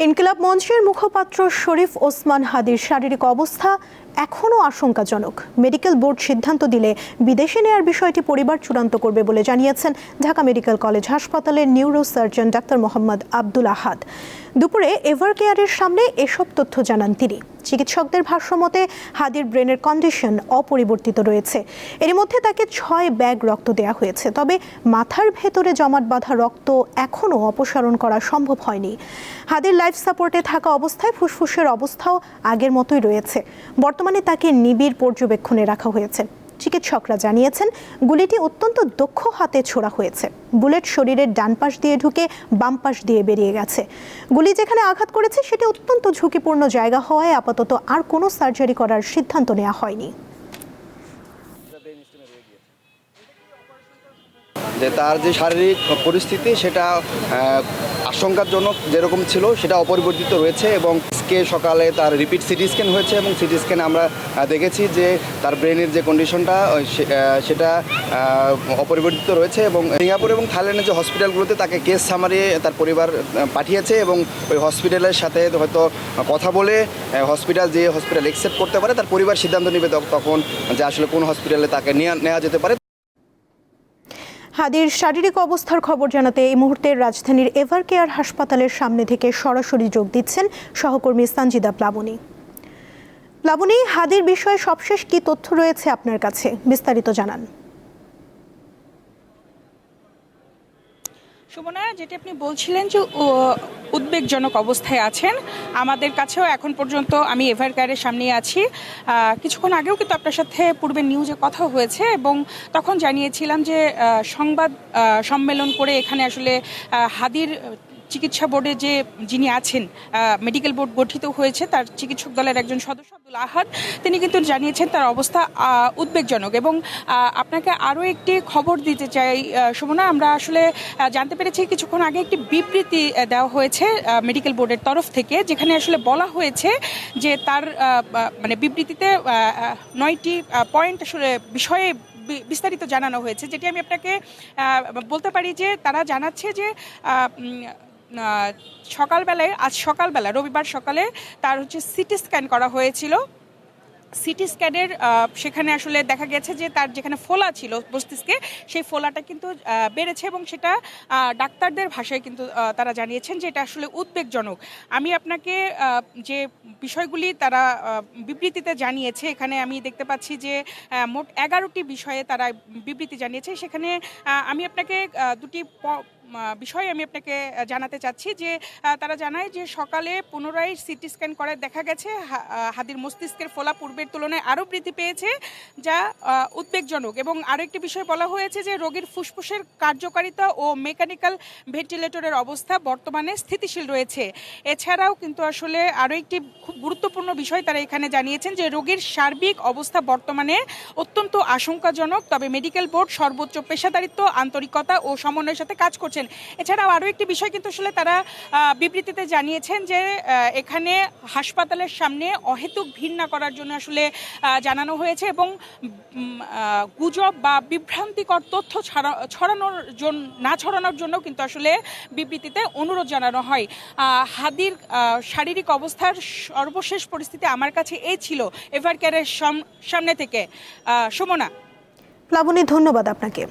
ইনকিলাব মঞ্চের মুখপাত্র শরীফ ওসমান হাদির শারীরিক অবস্থা এখনও আশঙ্কাজনক। মেডিকেল বোর্ড সিদ্ধান্ত দিলে বিদেশে নেয়ার বিষয়টি পরিবার চূড়ান্ত করবে বলে জানিয়েছেন ঢাকা মেডিকেল কলেজ হাসপাতালের neuro surgeon doctor Mohammad Abdul Ahad. দুপুরে এভার কেয়ারের সামনে এসব তথ্য জানান তিনি। চিকিৎসকদের ভাষ্যমতে, হাদির ব্রেনের কন্ডিশন অপরিবর্তিত রয়েছে। এর মধ্যে তাকে ছয় ব্যাগ রক্ত দেওয়া হয়েছে। তবে মাথার ভেতরে জমাট বাঁধা রক্ত এখনও অপসারণ করা সম্ভব হয়নি। হাদির লাইফ সাপোর্টে থাকা অবস্থায় ফুসফুসের অবস্থাও আগের মতোই রয়েছে। বর্তমানে তাকে নিবিড় পর্যবেক্ষণে রাখা হয়েছে। চিকিৎসকরা জানিয়েছেন, গুলিটি অত্যন্ত দক্ষ হাতে ছোড়া হয়েছে। বুলেট শরীরের ডান পাশ দিয়ে ঢুকে বাম পাশ দিয়ে বেরিয়ে গেছে। গুলি যেখানে আঘাত করেছে, সেটি অত্যন্ত ঝুঁকিপূর্ণ জায়গা হওয়ায় আপাতত আর কোনো সার্জারি করার সিদ্ধান্ত নেওয়া হয়নি। যে তার যে শারীরিক পরিস্থিতি, সেটা আশঙ্কাজনক যেরকম ছিল, সেটা অপরিবর্তিত রয়েছে এবং আজকে সকালে তার রিপিট সিটি স্ক্যান হয়েছে এবং সিটি স্ক্যানে আমরা দেখেছি যে তার ব্রেনের যে কন্ডিশনটা সেটা অপরিবর্তিত রয়েছে এবং সিঙ্গাপুর এবং থাইল্যান্ডের যে হসপিটালগুলোতে তাকে কেস সামারি তার পরিবার পাঠিয়েছে এবং ওই হসপিটালের সাথে হয়তো কথা বলে হসপিটাল যে হসপিটাল অ্যাকসেপ্ট করতে পারে, তার পরিবার সিদ্ধান্ত নেবে তখ- তখন যে আসলে কোন হসপিটালে তাকে নেওয়া যেতে পারে। হাদির শারীরিক অবস্থার খবর জানাতে এই মুহূর্তে রাজধানীর এভার কেয়ার হাসপাতালের সামনে থেকে সরাসরি যোগ দিচ্ছেন সহকর্মী সানজিদা প্লাবনী। প্লাবনী, হাদির বিষয়ে সবশেষ কি তথ্য রয়েছে আপনার কাছে? বিস্তারিত জানান। সুমনা, যেটি আপনি বলছিলেন যে উদ্বেগজনক অবস্থায় আছেন, আমাদের কাছেও এখন পর্যন্ত আমি এভার কেয়ারের সামনে আছি। কিছুক্ষণ আগেও কিন্তু আপনার সাথে পূর্বে নিউজে কথা হয়েছে এবং তখন জানিয়েছিলাম যে সংবাদ সম্মেলন করে এখানে আসলে হাদির চিকিৎসা বোর্ডে যে যিনি আছেন মেডিকেল বোর্ড গঠিত হয়েছে, তার চিকিৎসক দলের একজন সদস্য আব্দুল আহাদ তিনি কিন্তু জানিয়েছেন তার অবস্থা উদ্বেগজনক এবং আপনাকে আরও একটি খবর দিতে চাই সুমনা, আমরা আসলে জানতে পেরেছি কিছুক্ষণ আগে একটি বিবৃতি দেওয়া হয়েছে মেডিকেল বোর্ডের তরফ থেকে, যেখানে আসলে বলা হয়েছে যে তার মানে বিবৃতিতে নয়টি পয়েন্ট আসলে বিষয়ে বিস্তারিত জানানো হয়েছে, যেটি আমি আপনাকে বলতে পারি যে তারা জানাচ্ছে যে সকালবেলায়, আজ সকালবেলা, রবিবার সকালে তার হচ্ছে সিটি স্ক্যান করা হয়েছিল। সিটি স্ক্যানের সেখানে আসলে দেখা গেছে যে তার যেখানে ফোলা ছিল মস্তিষ্কে, সেই ফোলাটা কিন্তু বেড়েছে এবং সেটা ডাক্তারদের ভাষায় কিন্তু তারা জানিয়েছেন যে এটা আসলে উদ্বেগজনক। আমি আপনাকে যে বিষয়গুলি তারা বিবৃতিতে জানিয়েছে, এখানে আমি দেখতে পাচ্ছি যে মোট এগারোটি বিষয়ে তারা বিবৃতি জানিয়েছে। সেখানে আমি আপনাকে দুটি বিষয় আমি আপনাকে জানাতে চাচ্ছি যে তারা জানায় যে সকালে পুনরায় সিটি স্ক্যান করে দেখা গেছে হাদির মস্তিষ্কের ফোলা পূর্বের তুলনায় আরও বৃদ্ধি পেয়েছে, যা উদ্বেগজনক। এবং আরও একটি বিষয় বলা হয়েছে যে রোগীর ফুসফুসের কার্যকারিতা ও মেকানিক্যাল ভেন্টিলেটরের অবস্থা বর্তমানে স্থিতিশীল রয়েছে। এছাড়াও কিন্তু আসলে আরও একটি খুব গুরুত্বপূর্ণ বিষয় তারা এখানে জানিয়েছেন যে রোগীর সার্বিক অবস্থা বর্তমানে অত্যন্ত আশঙ্কাজনক, তবে মেডিকেল বোর্ড সর্বোচ্চ পেশাদারিত্ব, আন্তরিকতা ও সমন্বয়ের সাথে কাজ করছেন। এছাড়াও আরও একটি বিষয় কিন্তু আসলে তারা বিবৃতিতে জানিয়েছেন যে এখানে হাসপাতালের সামনে অহেতুক ভিড় না করার জন্য আসলে জানানো হয়েছে এবং গুজব বা বিভ্রান্তিকর তথ্য ছড়া- ছড়ানোর জন্য না ছড়ানোর জন্য কিন্তু আসলে বিবৃতিতে অনুরোধ জানানো হয়। হাদির শারীরিক অবস্থার সর্বশেষ পরিস্থিতি আমার কাছে এই ছিল। এভার কেয়ারের সামনে থেকে। সুমনা। প্লাবনী, ধন্যবাদ আপনাকে।